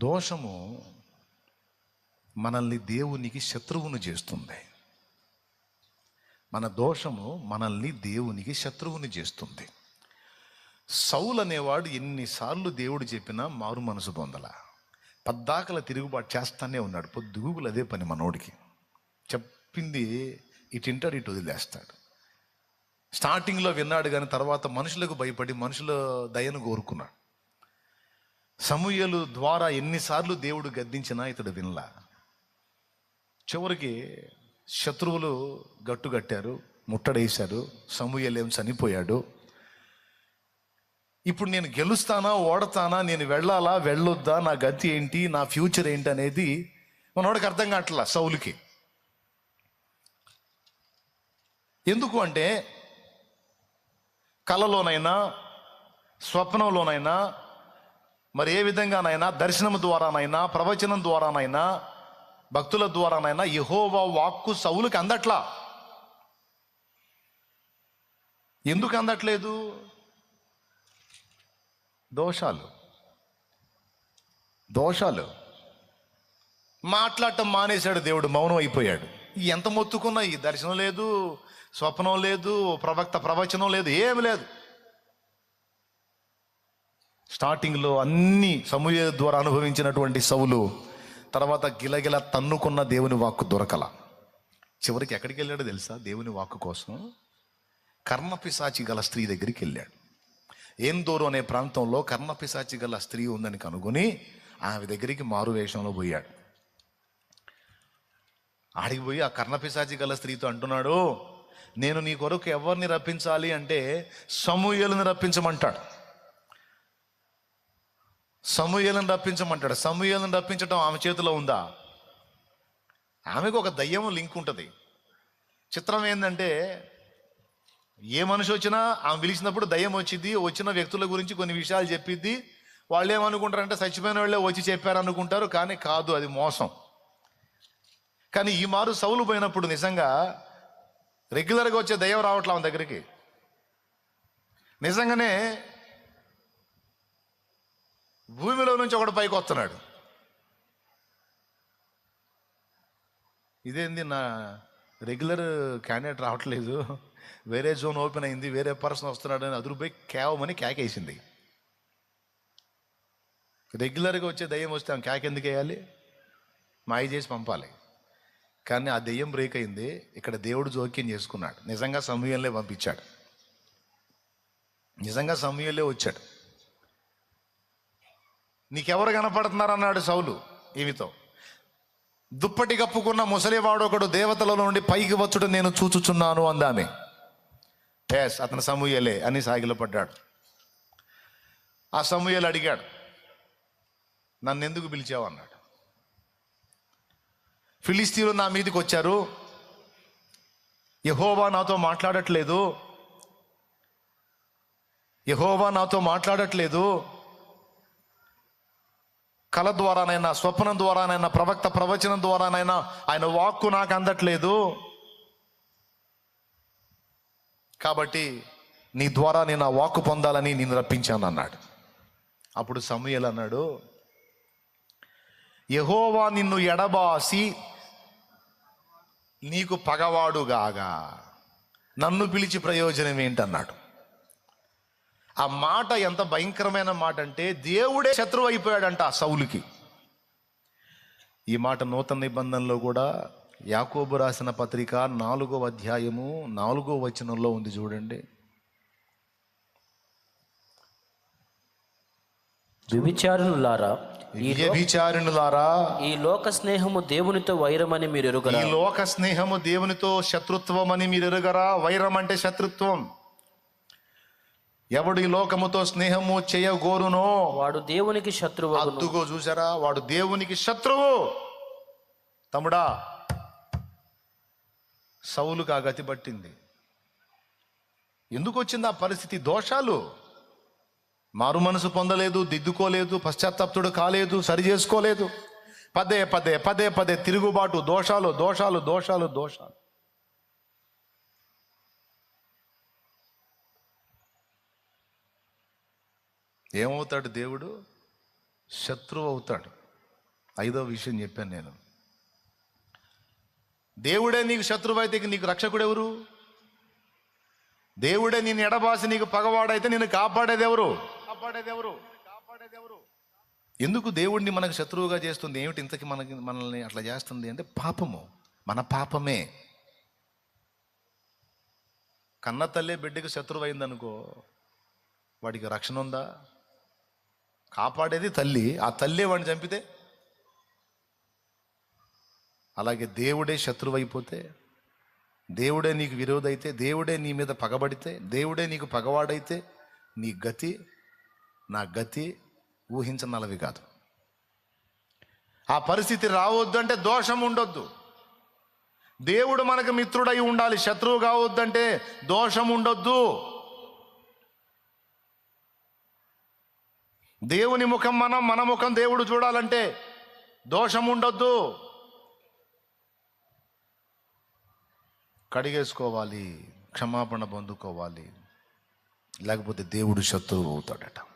దోషము మనల్ని దేవునికి శత్రువును చేస్తుంది. మన దోషము మనల్ని దేవునికి శత్రువుని చేస్తుంది. సౌలు అనేవాడు ఎన్నిసార్లు దేవుడు చెప్పినా మారు మనసు పొందల. పద్దాకల తిరుగుబాటు చేస్తానే ఉన్నాడు. పొద్దుగులు అదే పని మనోడికి. చెప్పింది ఇటు ఇంటాడు ఇటు వదిలేస్తాడు. స్టార్టింగ్లో విన్నాడు కానీ తర్వాత మనుషులకు భయపడి మనుషుల దయను కోరుకున్నాడు. సమూహలు ద్వారా ఎన్నిసార్లు దేవుడు గద్దించినా ఇతడు వినలా. చివరికి శత్రువులు గట్టుగట్టారు ముట్టడేశారు సమూహలేం చనిపోయాడు. ఇప్పుడు నేను గెలుస్తానా ఓడతానా నేను వెళ్ళాలా వెళ్ళొద్దా నా గతి ఏంటి నా ఫ్యూచర్ ఏంటి అనేది మనోడికి అర్థం కావట్లా సౌలుకి. ఎందుకు అంటే కళలోనైనా స్వప్నంలోనైనా మరి ఏ విధంగానైనా దర్శనం ద్వారానైనా ప్రవచనం ద్వారానైనా భక్తుల ద్వారానైనా యహోవా వాక్కు సౌలుకి అందట్లా? ఎందుకు అందట్లేదు? దోషాలు. దోషాలు. మాట్లాడటం మానేశాడు దేవుడు మౌనం అయిపోయాడు. ఎంత మొత్తుకున్నా ఈ దర్శనం లేదు స్వప్నం లేదు ప్రవక్త ప్రవచనం లేదు ఏమి లేదు. స్టార్టింగ్లో అన్ని సమూహ ద్వారా అనుభవించినటువంటి సవులు తర్వాత గిలగిల తన్నుకున్న దేవుని వాక్కు దొరకల. చివరికి ఎక్కడికి వెళ్ళాడో తెలుసా? దేవుని వాక్కు కోసం కర్ణపిశాచి గల స్త్రీ దగ్గరికి వెళ్ళాడు. ఏందోరు అనే ప్రాంతంలో కర్ణపిశాచి గల స్త్రీ ఉందని కనుగొని ఆమె దగ్గరికి మారు వేషంలో పోయాడు. ఆడికి పోయి ఆ కర్ణపిశాచి గల స్త్రీతో అంటున్నాడు నేను నీ కొరకు ఎవరిని రప్పించాలి అంటే సమూహలను రప్పించమంటాడు. సమూహలను రప్పించమంటాడు. సమూహలను రప్పించడం ఆమె చేతిలో ఉందా? ఆమెకు ఒక దయ్యం లింక్ ఉంటుంది. చిత్రం ఏంటంటే ఏ మనిషి వచ్చినా ఆమె పిలిచినప్పుడు దయ్యం వచ్చింది వచ్చిన వ్యక్తుల గురించి కొన్ని విషయాలు చెప్పిద్ది. వాళ్ళు ఏమనుకుంటారంటే చచ్చిపోయిన వాళ్ళే వచ్చి చెప్పారు అనుకుంటారు కానీ కాదు అది మోసం. కానీ ఈ మారు సౌలు పోయినప్పుడు నిజంగా రెగ్యులర్గా వచ్చే దయ్యం రావట్లే ఆమె దగ్గరికి? నిజంగానే భూమిలో నుంచి ఒకడు పైకి వస్తున్నాడు. ఇదేంది నా రెగ్యులర్ క్యాండిడేట్ రావట్లేదు. వేరే జోన్ ఓపెన్ అయింది వేరే పర్సన్ వస్తున్నాడు అని అదురుపై కేవమని కేకేసింది. రెగ్యులర్గా వచ్చే దయ్యం వస్తే ఆమె కేక ఎందుకు వేయాలి? మాయ చేసి పంపాలి. కానీ ఆ దెయ్యం బ్రేక్ అయింది ఇక్కడ దేవుడు జోక్యం చేసుకున్నాడు. నిజంగా సమయంలో పంపించాడు. నిజంగా సమయంలో వచ్చాడు. నీకెవరు కనపడుతున్నారు అన్నాడు సౌలు ఈమెతో. దుప్పటి కప్పుకున్న ముసలివాడు ఒకడు దేవతలలో నుండి పైకి వచ్చుడు నేను చూచుచున్నాను అందామె. ఎస్ అతను సమూయలే అని సాగిలో పడ్డాడు. ఆ సమూయలు అడిగాడు నన్ను ఎందుకు పిలిచావు అన్నాడు. ఫిలిస్తీన్లు నా మీదకి వచ్చారు. యహోవా నాతో మాట్లాడట్లేదు. యహోవా నాతో మాట్లాడట్లేదు. కళ ద్వారానైనా స్వప్నం ద్వారానైనా ప్రవక్త ప్రవచనం ద్వారానైనా ఆయన వాక్కు నాకు అందట్లేదు. కాబట్టి నీ ద్వారా నేను ఆ వాక్కు పొందాలని నేను రప్పించాను అన్నాడు. అప్పుడు సమయలు అన్నాడు యహోవా నిన్ను ఎడబాసి నీకు పగవాడుగాగా. నన్ను పిలిచి ప్రయోజనం ఏంటన్నాడు? ఆ మాట ఎంత భయంకరమైన మాట అంటే దేవుడే శత్రువు అయిపోయాడంట ఆ సౌలుకి. ఈ మాట నూతన నిబంధనలో కూడా యాకోబు రాసిన పత్రిక నాలుగో అధ్యాయము నాలుగో వచనంలో ఉంది చూడండి. వ్యభిచారులారా ఈ వ్యభిచారిణులారా ఈ లోక స్నేహము దేవునితో వైరమని మీరు ఈ ఎరుగరా లోక స్నేహము దేవునితో శత్రుత్వం అని మీరు ఎరుగరా? వైరం అంటే శత్రుత్వం. ఎవడు ఈ లోకముతో స్నేహము చేయగోరునో? వాడు దేవునికి శత్రువు అద్దుగో చూసారా వాడు దేవునికి శత్రువు. తమ్ముడా సౌలుకు ఆ గతి పట్టింది. ఎందుకు వచ్చింది ఆ పరిస్థితి? దోషాలు? మారు మనసు పొందలేదు దిద్దుకోలేదు పశ్చాత్తాప్తుడు కాలేదు సరి చేసుకోలేదు. పదే పదే పదే పదే తిరుగుబాటు దోషాలు దోషాలు దోషాలు దోషాలు. ఏమవుతాడు దేవుడు? శత్రువు అవుతాడు. ఐదో విషయం చెప్పాను నేను. దేవుడే నీకు శత్రువు అయితే నీకు రక్షకుడు ఎవరు? దేవుడే నేను ఎడబాసి నీకు పగవాడైతే నేను కాపాడేది ఎవరు? కాపాడేది ఎవరు? కాపాడేది ఎవరు? ఎందుకు దేవుడిని మనకు శత్రువుగా చేస్తుంది? ఏమిటి ఇంతకి మనకి మనల్ని అట్లా చేస్తుంది అంటే పాపము. మన పాపమే. కన్న తల్లే బిడ్డకి శత్రువు అయిందనుకో వాడికి రక్షణ ఉందా? కాపాడేది తల్లి. ఆ తల్లే వాడిని చంపితే? అలాగే దేవుడే శత్రువు అయిపోతే దేవుడే నీకు విరోధైతే దేవుడే నీ మీద పగబడితే దేవుడే నీకు పగవాడైతే నీ గతి నా గతి ఊహించనలవి కాదు. ఆ పరిస్థితి రావద్దు అంటే దోషం ఉండొద్దు. దేవుడు మనకు మిత్రుడై ఉండాలి. శత్రువు కావద్దంటే దోషం ఉండొద్దు. దేవుని ముఖం మనం మన ముఖం దేవుడు చూడాలంటే దోషం ఉండొద్దు కడిగేసుకోవాలి క్షమాపణ పొందుకోవాలి. లేకపోతే దేవుడు శత్రువు అవుతాడట.